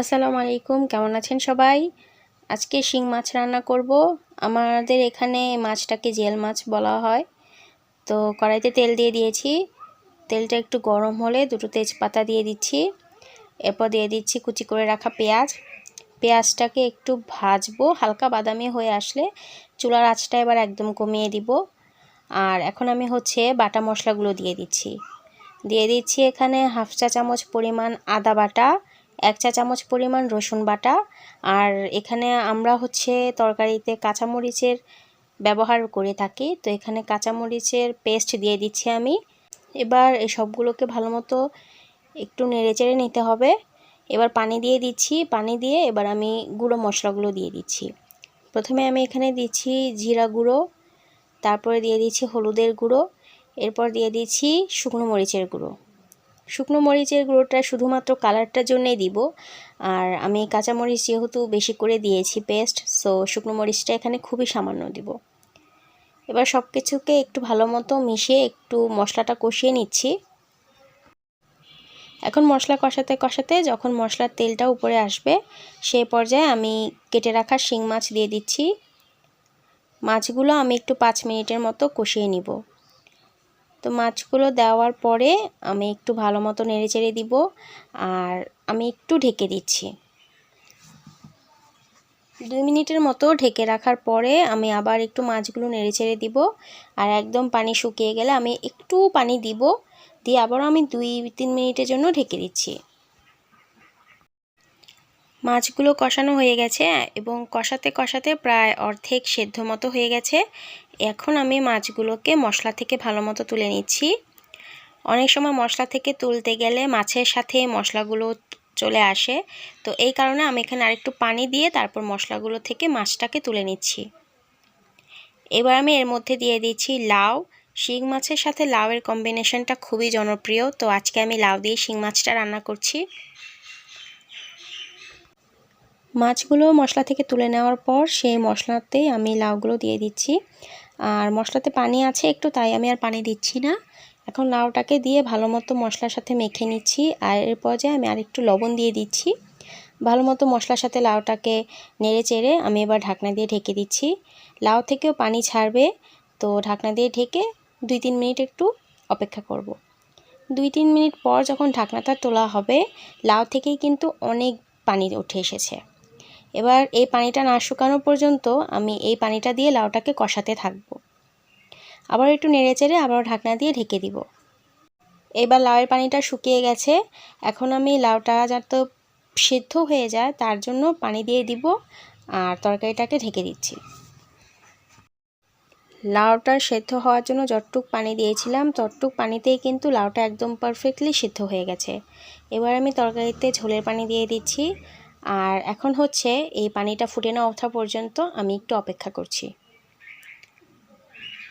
আসসালামু আলাইকুম, কেমন আছেন সবাই? আজকে শিং মাছ রান্না করব। আমাদের এখানে মাছটাকে জেল মাছ বলা হয়। তো কড়াইতে তেল দিয়ে দিয়েছি। তেলটা একটু গরম হলে দুটো তেজপাতা দিয়ে দিচ্ছি। এরপর দিয়ে দিচ্ছি কুচি করে রাখা পেঁয়াজ। পেঁয়াজটাকে একটু ভাজবো, হালকা বাদামি হয়ে আসলে চুলার আঁচটা এবার একদম কমিয়ে দিব। আর এখন আমি হচ্ছে বাটা মশলাগুলো দিয়ে দিচ্ছি। দিয়ে দিচ্ছি এখানে হাফ চা চামচ পরিমাণ আদা বাটা। এক চা চামচ পরিমাণ রসুন বাটা। আর এখানে আমরা হচ্ছে তরকারিতে কাঁচামরিচের ব্যবহার করে থাকি। তো এখানে কাঁচামরিচের পেস্ট দিয়ে দিচ্ছি আমি। এবার এই সবগুলোকে ভালো মতো একটু নেড়েচেড়ে নিতে হবে। এবার পানি দিয়ে দিচ্ছি। পানি দিয়ে এবার আমি গুঁড়ো মশলাগুলো দিয়ে দিচ্ছি। প্রথমে আমি এখানে দিচ্ছি জিরা গুঁড়ো, তারপরে দিয়ে দিচ্ছি হলুদের গুঁড়ো, এরপর দিয়ে দিচ্ছি শুকনো মরিচের গুঁড়ো। শুকনো মরিচের গুঁড়োটা শুধুমাত্র কালারটার জন্যই দিব। আর আমি কাঁচামরিচ যেহেতু বেশি করে দিয়েছি পেস্ট সো শুকনো মরিচটা এখানে খুবই সামান্য দিব। এবার সব কিছুকে একটু ভালো মতো মিশিয়ে একটু মশলাটা কষিয়ে নিচ্ছি। এখন মশলা কষাতে কষাতে যখন মশলার তেলটা উপরে আসবে সেই পর্যায়ে আমি কেটে রাখা শিং মাছ দিয়ে দিচ্ছি। মাছগুলো আমি একটু পাঁচ মিনিটের মতো কষিয়ে নিব। তো মাছগুলো দেওয়ার পরে আমি একটু ভালো মতো নেড়ে চেড়ে দিব আর আমি একটু ঢেকে দিচ্ছি। দুই মিনিটের মতো ঢেকে রাখার পরে আমি আবার একটু মাছগুলো নেড়ে ছেড়ে দিব আর একদম পানি শুকিয়ে গেলে আমি একটু পানি দিব, দিয়ে আবারও আমি দুই তিন মিনিটের জন্য ঢেকে দিচ্ছি। মাছগুলো কষানো হয়ে গেছে এবং কষাতে কষাতে প্রায় অর্ধেক সেদ্ধ মতো হয়ে গেছে। এখন আমি মাছগুলোকে মশলা থেকে ভালো মতো তুলে নিচ্ছি। অনেক সময় মশলা থেকে তুলতে গেলে মাছের সাথে মশলাগুলো চলে আসে। তো এই কারণে আমি এখানে আরেকটু পানি দিয়ে তারপর মশলাগুলো থেকে মাছটাকে তুলে নিচ্ছি। এবার আমি এর মধ্যে দিয়ে দিচ্ছি লাউ। শিং মাছের সাথে লাউয়ের কম্বিনেশনটা খুবই জনপ্রিয়। তো আজকে আমি লাউ দিয়ে শিং মাছটা রান্না করছি। মাছগুলো মশলা থেকে তুলে নেওয়ার পর সেই মশলাতেই আমি লাউগুলো দিয়ে দিচ্ছি। আর মশলাতে পানি আছে একটু, তাই আমি আর পানি দিচ্ছি না। এখন লাউটাকে দিয়ে ভালো মতো মশলার সাথে মেখে নিচ্ছি। আর এর পর্যায়ে আমি আর একটু লবণ দিয়ে দিচ্ছি। ভালো মতো মশলার সাথে লাউটাকে নেড়ে চেড়ে আমি এবার ঢাকনা দিয়ে ঢেকে দিচ্ছি। লাউ থেকেও পানি ছাড়বে, তো ঢাকনা দিয়ে ঢেকে দুই তিন মিনিট একটু অপেক্ষা করব। দুই তিন মিনিট পর যখন ঢাকনাটা তোলা হবে, লাউ থেকেই কিন্তু অনেক পানি উঠে এসেছে। এবার এই পানিটা না শুকানো পর্যন্ত আমি এই পানিটা দিয়ে লাউটাকে কষাতে থাকব। আবার একটু নেড়ে চেড়ে আবার ঢাকনা দিয়ে ঢেকে দিব। এবার লাউয়ের পানিটা শুকিয়ে গেছে। এখন আমি লাউটা যাতে সিদ্ধ হয়ে যায়, তার জন্য পানি দিয়ে দিব আর তরকারিটাকে ঢেকে দিচ্ছি। লাউটা সেদ্ধ হওয়ার জন্য যতটুক পানি দিয়েছিলাম, ততটুক পানিতেই কিন্তু লাউটা একদম পারফেক্টলি সিদ্ধ হয়ে গেছে। এবার আমি তরকারিতে ঝোলের পানি দিয়ে দিচ্ছি। আর এখন হচ্ছে এই পানিটা ফুটে না ওঠা পর্যন্ত আমি একটু অপেক্ষা করছি।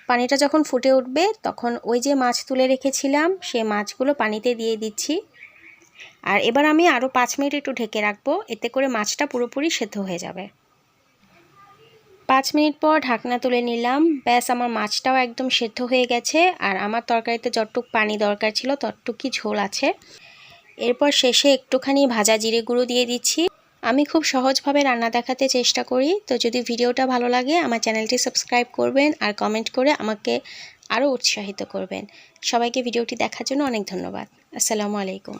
পানিটা যখন ফুটে উঠবে, তখন ওই যে মাছ তুলে রেখেছিলাম সে মাছগুলো পানিতে দিয়ে দিচ্ছি। আর এবার আমি আরও পাঁচ মিনিট একটু ঢেকে রাখব, এতে করে মাছটা পুরোপুরি সেদ্ধ হয়ে যাবে। পাঁচ মিনিট পর ঢাকনা তুলে নিলাম। ব্যাস, আমার মাছটাও একদম সেদ্ধ হয়ে গেছে, আর আমার তরকারিতে যতটুক পানি দরকার ছিল, ততটুকুই ঝোল আছে। এরপর শেষে একটুখানি ভাজা জিরে গুঁড়ো দিয়ে দিচ্ছি। আমি খুব সহজভাবে রান্না দেখাতে চেষ্টা করি। তো যদি ভিডিওটা ভালো লাগে, আমার চ্যানেলটি সাবস্ক্রাইব করবেন আর কমেন্ট করে আমাকে আরও উৎসাহিত করবেন। সবাইকে ভিডিওটি দেখার জন্য অনেক ধন্যবাদ। আসসালামু আলাইকুম।